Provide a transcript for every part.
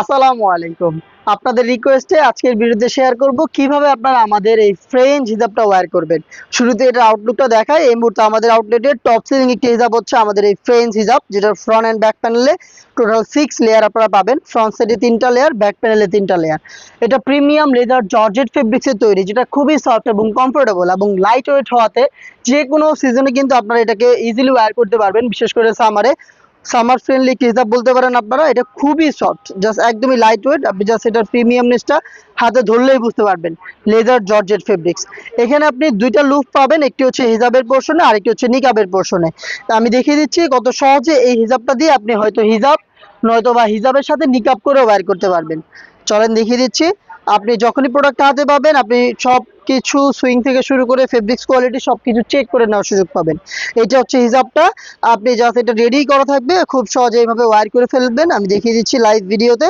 আসসালামু আলাইকুম। আপনাদের রিকোয়েস্টে আজকের ভিডিওতে শেয়ার করব কীভাবে আপনারা আমাদের এই ফ্রেঞ্চ হিজাবটা ওয়্যার করবেন। শুরুতে এটা আউটলুকটা দেখায় এই মুহূর্তে আমাদের আউটলেটের টপ সিলিং একটি হিজাব হচ্ছে আমাদের এই ফ্রেঞ্চ হিজাব, যেটার ফ্রন্ট অ্যান্ড ব্যাক প্যানেলে টোটাল সিক্স লেয়ার আপনারা পাবেন। ফ্রন্ট সাইডে তিনটা লেয়ার ব্যাক প্যানেলে তিনটা লেয়ার এটা প্রিমিয়াম লেদার জর্জেট ফেব্রিক্সের তৈরি, যেটা খুবই সফট এবং কমফোর্টেবল এবং লাইট ওয়েট হওয়াতে যে কোনো সিজনে কিন্তু আপনারা এটাকে ইজিলি ওয়্যার করতে পারবেন, বিশেষ করে সামারে সামার ফ্রেন্ডলি হিসাব বলতে পারেন আপনারা, এটা খুবই সফট জাস্ট একদমই লাইট ওয়েট আপনি জাস্ট এটার প্রিমিয়ামনেসটা হাতে ধরলেই বুঝতে পারবেন লেদার জর্জেট ফেব্রিক্স এখানে আপনি দুইটা লুপ পাবেন, একটি হচ্ছে হিজাবের পোর্শনে আর একটি হচ্ছে নিকাবের পোর্শনে আমি দেখিয়ে দিচ্ছি কত সহজে এই হিজাবটা দিয়ে আপনি হয়তো হিজাব নয়তো বা হিজাবের সাথে নিকাব করে ওয়্যার করতে পারবেন। চলেন দেখিয়ে দিচ্ছি, আপনি যখনই প্রোডাক্ট হাতে পাবেন, আপনি সব কিছু সুইং থেকে শুরু করে ফেব্রিক্স কোয়ালিটি সব কিছু চেক করে নেওয়ার সুযোগ পাবেন। এটা হচ্ছে হিজাবটা। আপনি জাস্ট এটা রেডি করা থাকবে, খুব সহজে এইভাবে ওয়্যার করে ফেলবেন। আমি দেখিয়ে দিচ্ছি লাইভ ভিডিওতে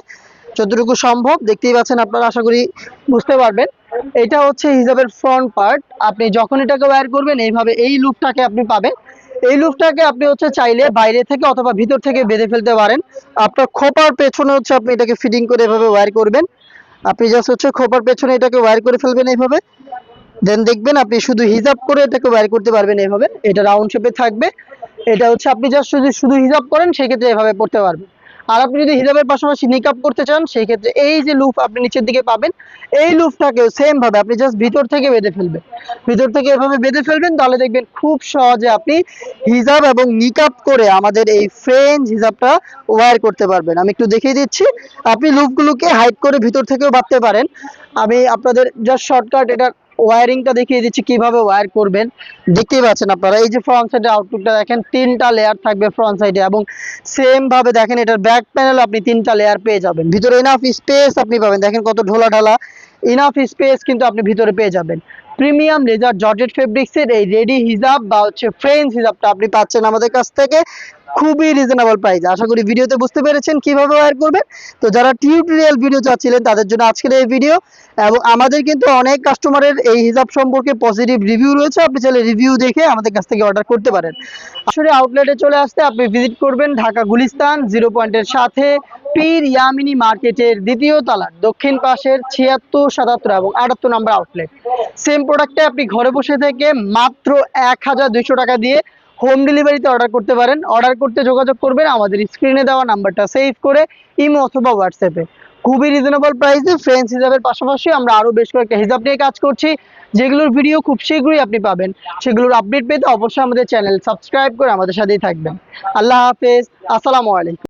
যতটুকু সম্ভব। দেখতেই পাচ্ছেন আপনারা, আশা করি বুঝতে পারবেন। এটা হচ্ছে হিজাবের ফ্রন্ট পার্ট আপনি যখন এটাকে ওয়ার করবেন, এইভাবে এই লুকটাকে আপনি পাবেন। এই লুকটাকে আপনি হচ্ছে চাইলে বাইরে থেকে অথবা ভিতর থেকে বেঁধে ফেলতে পারেন। আপনার খোপার পেছনে হচ্ছে আপনি এটাকে ফিটিং করে এভাবে ওয়ার করবেন। আপনি জাস্ট হচ্ছে খোপার পেছনে এটাকে ওয়ার করে ফেলবেন এইভাবে। দেন দেখবেন আপনি শুধু হিজাব করে এটাকে ওয়ার করতে পারবেন এইভাবে। এটা রাউন্ড শেপে থাকবে। এটা হচ্ছে আপনি জাস্ট যদি শুধু হিজাব করেন, সেক্ষেত্রে এভাবে পড়তে পারবেন। আর আপনি যদি হিজাবের পাশাপাশি নিকাপ করতে চান, সেই ক্ষেত্রে এই যে লুপ আপনি নিচের দিকে পাবেন, এই লুপটাকে সেম ভাবে আপনি জাস্ট ভিতর থেকে বেঁধে ফেলবেন। ভিতর থেকে এভাবে বেঁধে ফেলবেন, তাহলে দেখবেন খুব সহজে আপনি হিজাব এবং নিকাপ করে আমাদের এই ফ্রেঞ্চ হিজাবটা ওয়্যার করতে পারবেন। আমি একটু দেখিয়ে দিচ্ছি। আপনি লুপগুলোকে হাইড করে ভিতর থেকেও বাঁধতে পারেন। আমি আপনাদের জাস্ট শর্টকাট এটা ওয়্যারিংটা দেখিয়ে দিচ্ছি কীভাবে ওয়ার করবেন। দেখতেই পাচ্ছেন আপনারা, এই যে ফ্রন্ট সাইডে আউটলুকটা দেখেন, তিনটা লেয়ার থাকবে ফ্রন্ট সাইডে এবং সেম ভাবে দেখেন এটার ব্যাক প্যানেল আপনি তিনটা লেয়ার পেয়ে যাবেন। ভিতরে ইনাফ স্পেস আপনি পাবেন, দেখেন কত ঢোলা ঢালা ইনাফ স্পেস কিন্তু আপনি ভিতরে পেয়ে যাবেন। প্রিমিয়াম লেজার জর্জেট ফেব্রিক্সের এই রেডি হিজাব বা হচ্ছে ফ্রেঞ্চ হিজাবটা আপনি পাচ্ছেন আমাদের কাছ থেকে। খুবই রিজনেবল প্রাইস আশা করি ভিডিওতে বুঝতে পেরেছেন কীভাবে ওয়্যার করবেন। তো যারা টিউটোরিয়াল ভিডিও চাচ্ছিলেন, তাদের জন্য আজকের এই ভিডিও এবং আমাদের কিন্তু অনেক কাস্টমারের এই হিসাব সম্পর্কে পজিটিভ রিভিউ রয়েছে। আপনি চাইলে রিভিউ দেখে আমাদের কাছ থেকে অর্ডার করতে পারেন। আসলে আউটলেটে চলে আসতে আপনি ভিজিট করবেন ঢাকা গুলিস্তান জিরো পয়েন্টের সাথে পীর ইয়ামিনী মার্কেটের দ্বিতীয় তলার দক্ষিণ পাশের ছিয়াত্তর সাতাত্তর এবং আটাত্তর নম্বর আউটলেট সেম প্রোডাক্টে আপনি ঘরে বসে থেকে মাত্র এক হাজার দুইশো টাকা দিয়ে হোম ডেলিভারিতে অর্ডার করতে পারেন। অর্ডার করতে যোগাযোগ করবেন। আমাদের স্ক্রিনে দেওয়া নাম্বারটা সেভ করে ইমো অথবা হোয়াটসঅ্যাপে খুবই রিজনেবল প্রাইসে ফ্রেন্ডস হিসাবের পাশাপাশি আমরা আরও বেশ কয়েকটা হিসাব নিয়ে কাজ করছি। যেগুলোর ভিডিও খুব শীঘ্রই আপনি পাবেন। সেগুলোর আপডেট পেতে অবশ্যই আমাদের চ্যানেল সাবস্ক্রাইব করে আমাদের সাথেই থাকবেন। আল্লাহ হাফেজ। আসসালামু আলাইকুম।